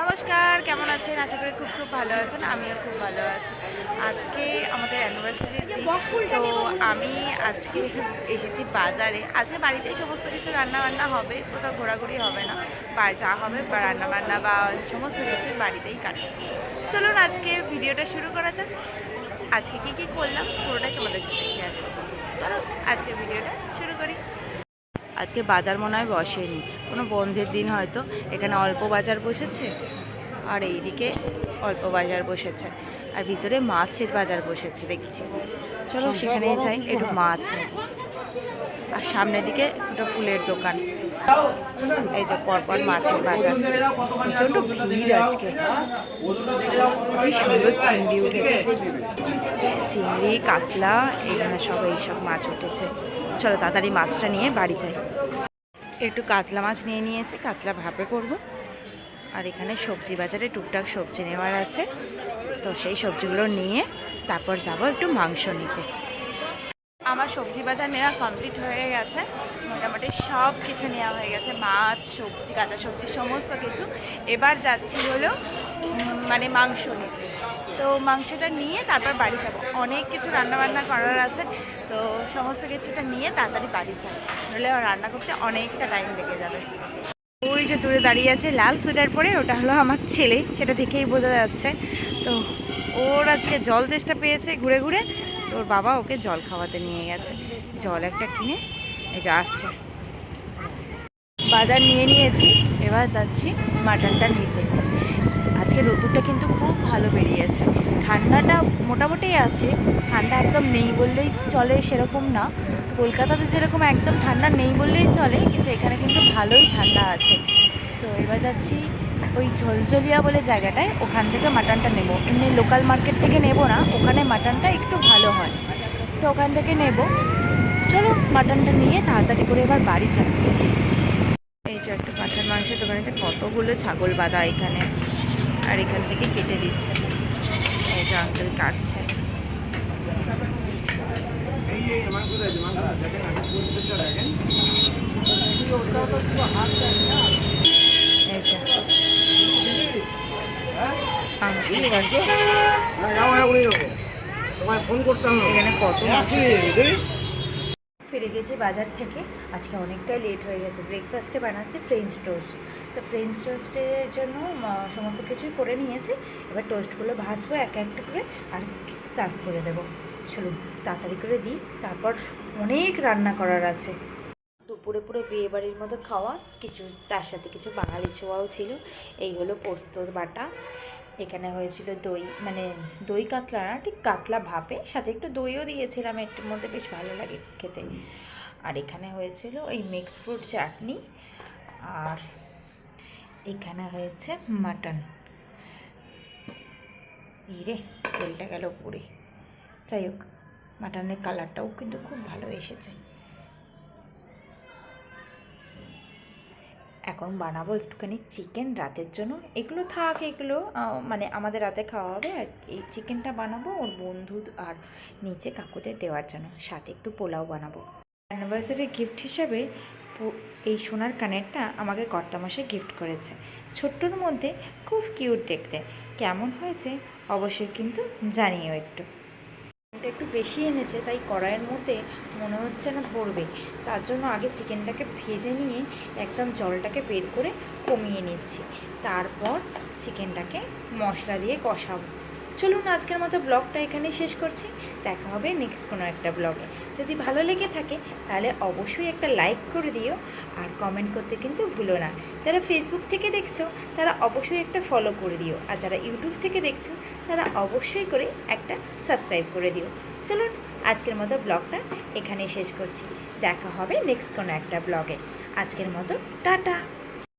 নমস্কার কেমন আছেন? আশা করি খুব খুব ভালো আছেন আমিও খুব ভালো আছি। আজকে আমাদের অ্যানিভার্সারির দিন তো আমি আজকে এসেছি বাজারে। আজকে বাড়িতেই সমস্ত কিছু রান্না বান্না হবে কোথাও ঘোরাঘুরি হবে না বা যা হবে বা রান্না বান্না বা সমস্ত কিছু বাড়িতেই কাটবে। চলুন আজকে ভিডিওটা শুরু করা যাক। আজকে কী কী করলাম পুরোটাই তোমাদের সাথে শেয়ার করব। চলো আজকের ভিডিওটা শুরু করি। আজকে বাজার মনে হয় বসেনি। কোনো বন্ধের দিন হয়তো। এখানে অল্প বাজার বসেছে আর এইদিকে অল্প বাজার বসেছে। আর ভিতরে মাছের বাজার বসেছে দেখছি। চলো সেখানে যাই একটু মাছ নেব আর সামনের দিকে একটা ফুলের দোকান। এই যে পরপর মাছের বাজার। প্রচণ্ড ভিড় আজকে। খুবই সুন্দর চিংড়ি উঠেছে। চিংড়ি, কাতলা, এখানে সব এইসব মাছ উঠেছে। চলো তাড়াতাড়ি মাছটা নিয়ে বাড়ি যাই। একটু কাতলা মাছ নিয়ে নিয়েছি, কাতলা ভাপে করব। আর এখানে সবজি বাজারে টুকটাক সবজি নেওয়ার আছে। তো সেই সবজিগুলো নিয়ে তারপর যাব একটু মাংস নিতে। আমার সবজি বাজার নেওয়া কমপ্লিট হয়ে গেছে। মোটামুটি সব কিছু নেওয়া হয়ে গেছে। মাছ, সবজি কাঁচা সবজি, সমস্ত কিছু। এবার যাচ্ছি হলো মানে মাংস নিতে তো মাংসটা নিয়ে তারপর বাড়ি যাব। অনেক কিছু রান্না বান্না করার আছে। তো সমস্ত কিছুটা নিয়ে তাড়াতাড়ি বাড়ি যাব। নইলে রান্না করতে অনেকটা টাইম লেগে যাবে। ওই যে দূরে দাঁড়িয়ে আছে লাল সোয়েটার পরে, ওটা হলো আমার ছেলে। সেটা দেখেই বোঝা যাচ্ছে। তো ওর আজকে জল চেষ্টা পেয়েছে ঘুরে ঘুরে। তোর বাবা ওকে জল খাওয়াতে নিয়ে গেছে। জল একটা কিনে এই যে আসছে। বাজার নিয়ে নিয়েছি, এবার যাচ্ছি মাটনটা নিতে। আজকে রোদুরটা কিন্তু খুব ভালো বেরিয়েছে। ঠান্ডাটা মোটামুটি আছে, ঠান্ডা একদম নেই বললেই চলে সেরকম না। তো কলকাতাতে যেরকম একদম ঠান্ডা নেই বললেই চলে, কিন্তু এখানে কিন্তু ভালোই ঠান্ডা আছে। তো এবার যাচ্ছি ওই ঝলঝলিয়া বলে জায়গাটায় ওখান থেকে মাটনটা নেব। এমনি লোকাল মার্কেট থেকে নেব না, ওখানে মাটনটা একটু ভালো হয়। তো ওখান থেকে নেব। চলো মাটনটা নিয়ে তাড়াতাড়ি করে এবার বাড়ি যাই। এই যে একটা পাঠার মাংসের দোকানেতে কতগুলো ছাগল বাঁধা এখানে, আর এখান থেকে কেটে দিচ্ছে। এই যে আঙ্কেল কাটছে তোমায় ফোন করতাম এখানে কত মাংস আসলে ফিরে গেছি বাজার থেকে। আজকে অনেকটাই লেট হয়ে গেছে। ব্রেকফাস্টে বানাচ্ছি ফ্রেঞ্চ টোস্ট তো ফ্রেঞ্চ টোস্টের জন্য সমস্ত কিছুই করে নিয়েছি। এবার টোস্টগুলো ভাজবো, এক একটা করে, আর সার্ভ করে দেবো। চলুন, তাড়াতাড়ি করে দিই। তারপর অনেক রান্না করার আছে। দুপুরে পুরো বিয়ে বাড়ির মতো খাওয়া, কিছু তার সাথে কিছু বাঙালি ছোঁয়াও ছিল। এই হলো পোস্তর বাটা। এখানে হয়েছিল দই মানে দই কাতলা না, ঠিক কাতলা ভাপে, সাথে একটু দইও দিয়েছিলাম একটুর মধ্যে বেশ ভালো লাগে খেতে। আর এখানে হয়েছিল ওই মিক্স ফ্রুট চাটনি, আর এখানে হয়েছে মাটন এই রে তেলটা গেল পুড়ে যাই হোক মাটনের কালারটাও কিন্তু খুব ভালো এসেছে। এখন বানাবো একটুখানি চিকেন রাতের জন্য। এগুলো থাক, এগুলো মানে আমাদের রাতে খাওয়া হবে আর এই চিকেনটা বানাবো ওর বন্ধু আর নিচে কাকুদের দেওয়ার জন্য। সাথে একটু পোলাও বানাবো। অ্যানিভার্সারি গিফট হিসেবে এই সোনার কানেরটা আমাকে কর্তামশাই গিফট করেছে। ছোট্টর মধ্যে খুব কিউট দেখতে। কেমন হয়েছে অবশ্যই কিন্তু জানিও একটু। এটা একটু বেশি এনেছে, তাই কড়াইয়ের মধ্যে মনে হচ্ছে না ধরবে তার জন্য আগে চিকেনটাকে ভেজে নিয়ে একদম জলটাকে বের করে কমিয়ে নিচ্ছি। তারপর চিকেনটাকে মশলা দিয়ে কষাবো। চলুন আজকের মতো ব্লগটা এখানেই শেষ করছি। দেখা হবে নেক্সট কোনো একটা ব্লগে। যদি ভালো লেগে থাকে, তাহলে অবশ্যই একটা লাইক করে দিও আর কমেন্ট করতে কিন্তু ভুলো না। যারা ফেসবুক থেকে দেখছ, তারা অবশ্যই একটা ফলো করে দিও। আর যারা ইউটিউব থেকে দেখছ, তারা অবশ্যই করে একটা সাবস্ক্রাইব করে দিও। চলুন আজকের মতো ব্লগটা এখানেই শেষ করছি। দেখা হবে নেক্সট কোনো একটা ব্লগে। আজকের মতো টাটা।